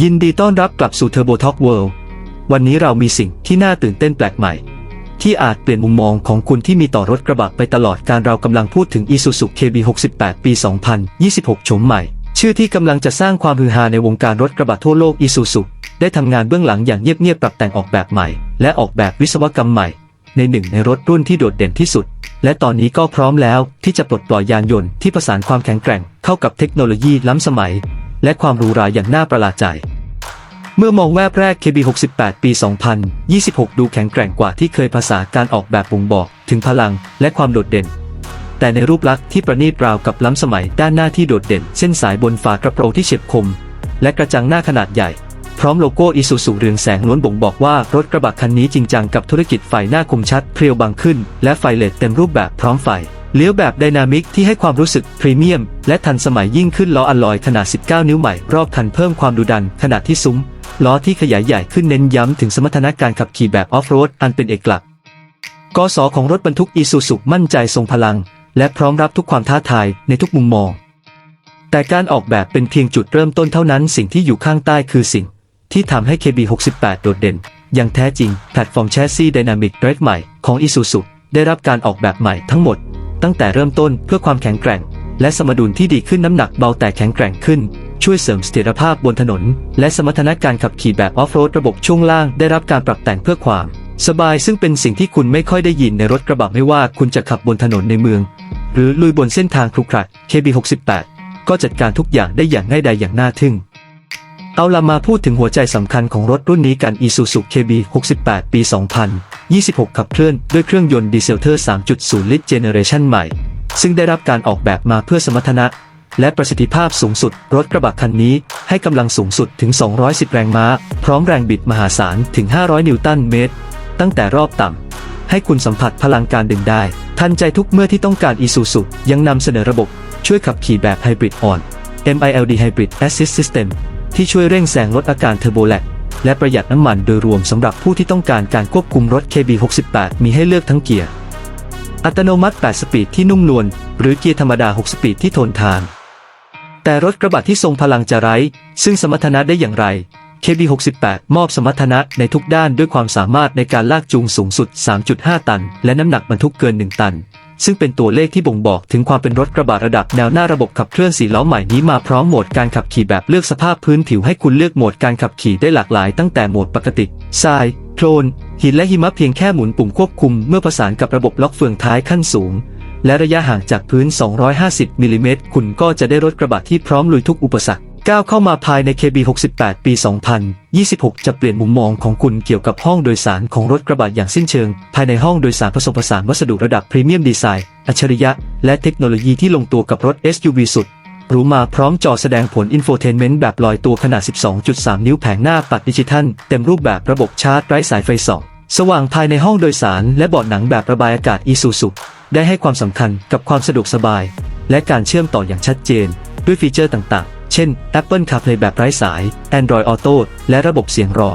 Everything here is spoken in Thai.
ยินดีต้อนรับกลับสู่ Turbo Talk World วันนี้เรามีสิ่งที่น่าตื่นเต้นแปลกใหม่ ที่อาจเปลี่ยนมุมมองของคุณที่มีต่อรถกระบะไปตลอดการเรากำลังพูดถึง Isuzu KB68 ปี 2026โฉมใหม่ ชื่อที่กำลังจะสร้างความฮือฮาในวงการรถกระบะทั่วโลก Isuzu ได้ทำงานเบื้องหลังอย่างเงียบๆปรับแต่งออกแบบใหม่ และออกแบบวิศวกรรมใหม่ ในหนึ่งในรถรุ่นที่โดดเด่นที่สุด และตอนนี้ก็พร้อมแล้วที่จะปลดปล่อยยานยนต์ที่ผสานความแข็งแกร่งเข้ากับเทคโนโลยีล้ำสมัย และความหรูหราอย่างน่าประหลาดใจ เมื่อมองแวบแรก KB68 ปี 2026 ดูแข็งแกร่งกว่าที่เคยภาษาการออกแบบบ่งบอก ถึงพลังและความโดดเด่น แต่ในรูปลักษณ์ที่ประณีตราวกับล้ำสมัยด้านหน้าที่โดดเด่น เส้นสายบนฝากระโปรงที่เฉียบคม และกระจังหน้าขนาดใหญ่ พร้อมโลโก้อิซูซูเรืองแสงล้วนบ่งบอกว่ารถกระบะคันนี้จริงจังกับธุรกิจไฟหน้าคมชัดเพรียวบางขึ้น และไฟเลดเต็มรูปแบบพร้อมไฟเลี้ยวแบบไดนามิกที่ให้ความรู้สึกพรีเมียม และทันสมัยยิ่งขึ้นล้ออัลลอยขนาด 19 นิ้วใหม่รอบคันเพิ่มความดุดันขนาดที่ซุ้ม ล้อที่ขยายใหญ่ขึ้นเน้นย้ำถึงสมรรถนะการขับขี่แบบออฟโรดอันเป็นเอกลักษณ์กสของรถบรรทุกอีซูซุมั่นใจทรงพลัง และพร้อมรับทุกความท้าทายในทุกมุมมอง แต่การออกแบบเป็นเพียงจุดเริ่มต้นเท่านั้นสิ่งที่อยู่ข้างใต้คือสิ่ง ที่ทำให้ KB68 โดดเด่น อย่างแท้จริง แพลตฟอร์มแชสซีไดนามิกเรดใหม่ของ Isuzu ได้รับการออกแบบใหม่ทั้งหมด ตั้งแต่เริ่มต้นเพื่อความแข็งแกร่ง และสมดุลที่ดีขึ้นน้ำหนักเบาแต่แข็งแกร่งขึ้น ช่วยเสริมเสถียรภาพบนถนน และสมรรถนะการขับขี่แบบออฟโรดระบบช่วงล่างได้รับการปรับแต่งเพื่อความ สบายซึ่งเป็นสิ่งที่คุณไม่ค่อยได้ยินในรถกระบะไม่ว่าคุณจะขับบนถนนในเมือง หรือลุยบนเส้นทางครุขระ KB68 ก็จัดการทุกอย่างได้อย่างง่ายดายอย่างน่าทึ่ง เอาละมาพูดถึงหัวใจสำคัญของรถรุ่นนี้กัน Isuzu KB 68 ปี 2026 ขับเคลื่อนด้วยเครื่องยนต์ดีเซลเทอร์ 3.0 ลิตรเจเนอเรชันใหม่ซึ่งได้รับการออกแบบมาเพื่อสมรรถนะ และประสิทธิภาพสูงสุด รถกระบะคันนี้ให้กำลังสูงสุดถึง 210 แรงม้า พร้อมแรงบิดมหาศาลถึง 500 นิวตันเมตร ตั้งแต่รอบต่ำ ให้คุณสัมผัสพลังการดึงได้ ทันใจทุกเมื่อที่ต้องการ Isuzu ยังนำเสนอระบบช่วยขับขี่แบบไฮบริดอ่อน MILD Hybrid Assist System ที่ช่วยเร่งแซงลดอาการเทอร์โบแลกและประหยัดน้ำมันโดยรวมสำหรับผู้ที่ต้องการการควบคุมรถ KB68 มีให้เลือกทั้งเกียร์ อัตโนมัติ 8 สปีดที่นุ่มนวลหรือเกียร์ธรรมดา 6 สปีดที่ทนทาน แต่รถกระบะที่ทรงพลังจะไร้ ซึ่งสมรรถนะได้อย่างไร KB68 มอบสมรรถนะในทุกด้านด้วยความสามารถในการลากจูงสูงสุด 3.5 ตัน และน้ำหนักบรรทุกเกิน 1 ตัน ซึ่งเป็นตัวเลขที่บ่งบอกถึงความเป็นรถกระบะระดับแนวหน้าระบบขับเคลื่อนสีล้อใหม่นี้มาพร้อมโหมดการขับขี่แบบเลือกสภาพพื้นผิวให้คุณเลือกโหมดการขับขี่ได้หลากหลาย ตั้งแต่โหมดปกติทรายโคลนหินและหิมะเพียงแค่หมุนปุ่มควบคุมเมื่อประสานกับระบบล็อกเฟืองท้ายขั้นสูง และระยะห่างจากพื้น 250 มิลลิเมตร คุณก็จะได้รถกระบะที่พร้อมลุยทุกอุปสรรคก้าวเข้ามาภายใน KB68 ปี 2026 จะเปลี่ยนมุมมองของคุณเกี่ยวกับห้องโดยสารของรถกระบะอย่างสิ้นเชิง ภายในห้องโดยสารผสมผสานวัสดุระดับพรีเมียมดีไซน์ อัจฉริยะ และเทคโนโลยีที่ลงตัวกับรถ SUV สุดหรูมาพร้อมจอแสดงผลอินโฟเทนเมนต์แบบลอยตัวขนาด 12.3 นิ้วแผงหน้าปัดดิจิทัล เต็มรูปแบบระบบชาร์จไร้สายไฟส่องสว่างภายในห้องโดยสารและเบาะหนังแบบระบายอากาศ Isuzu ได้ให้ความสำคัญกับความสะดวกสบาย และการเชื่อมต่ออย่างชัดเจน ด้วยฟีเจอร์ต่างๆ เช่น Apple CarPlay แบบไร้สาย Android Auto และระบบเสียงรอ